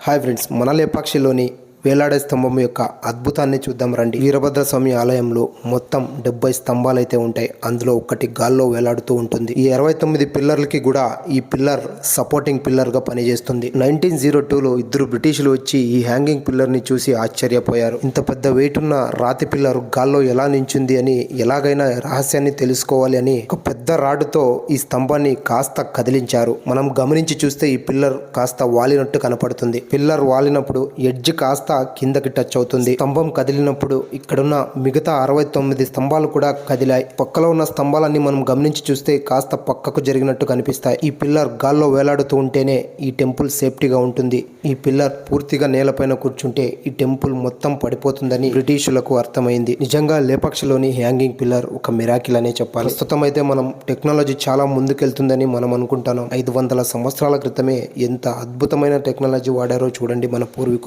Hi friends మన లేపాక్షిలోని వేలాడే స్తంభం యొక్క అద్భుతాన్ని చూద్దాం రండి. వీరభద్ర స్వామి ఆలయంలో మొత్తం డెబ్బై స్తంభాలు అయితే ఉంటాయి. అందులో ఒకటి గాల్లో వేలాడుతూ ఉంటుంది. ఈ అరవై తొమ్మిది పిల్లర్లకి కూడా ఈ పిల్లర్ సపోర్టింగ్ పిల్లర్గా పనిచేస్తుంది. నైన్టీన్ జీరో టూలో ఇద్దరు బ్రిటిషులు వచ్చి ఈ హ్యాంగింగ్ పిల్లర్ని చూసి ఆశ్చర్యపోయారు. ఇంత పెద్ద వెయిట్ ఉన్న రాతి పిల్లర్ గాల్లో ఎలా నించుంది అని ఎలాగైనా రహస్యాన్ని తెలుసుకోవాలి అని ఒక పెద్ద రాడుతో ఈ స్తంభాన్ని కాస్త కదిలించారు. మనం గమనించి చూస్తే ఈ పిల్లర్ కాస్త వాలినట్టు కనపడుతుంది. పిల్లర్ వాలినప్పుడు ఎడ్జ్ కాస్త కిందకి టచ్ అవుతుంది. స్తంభం కదిలినప్పుడు ఇక్కడున్న మిగతా అరవై తొమ్మిది స్తంభాలు కూడా కదిలాయి. పక్కలో ఉన్న స్తంభాలన్నీ మనం గమనించి చూస్తే కాస్త పక్కకు జరిగినట్టు కనిపిస్తాయి. ఈ పిల్లర్ గాల్లో వేలాడుతూ ఉంటేనే ఈ టెంపుల్ సేఫ్టీగా ఉంటుంది. ఈ పిల్లర్ పూర్తిగా నేలపైన కూర్చుంటే ఈ టెంపుల్ మొత్తం పడిపోతుందని బ్రిటిషులకు అర్థమైంది. నిజంగా లేపాక్షిలోని హ్యాంగింగ్ పిల్లర్ ఒక మిరాకిల్ అనే చెప్పాలి. ప్రస్తుతం అయితే మనం టెక్నాలజీ చాలా ముందుకెళ్తుందని మనం అనుకుంటున్నాం ఐదు వందల సంవత్సరాల క్రితమే ఎంత అద్భుతమైన టెక్నాలజీ వాడారో చూడండి మన పూర్వీకులు.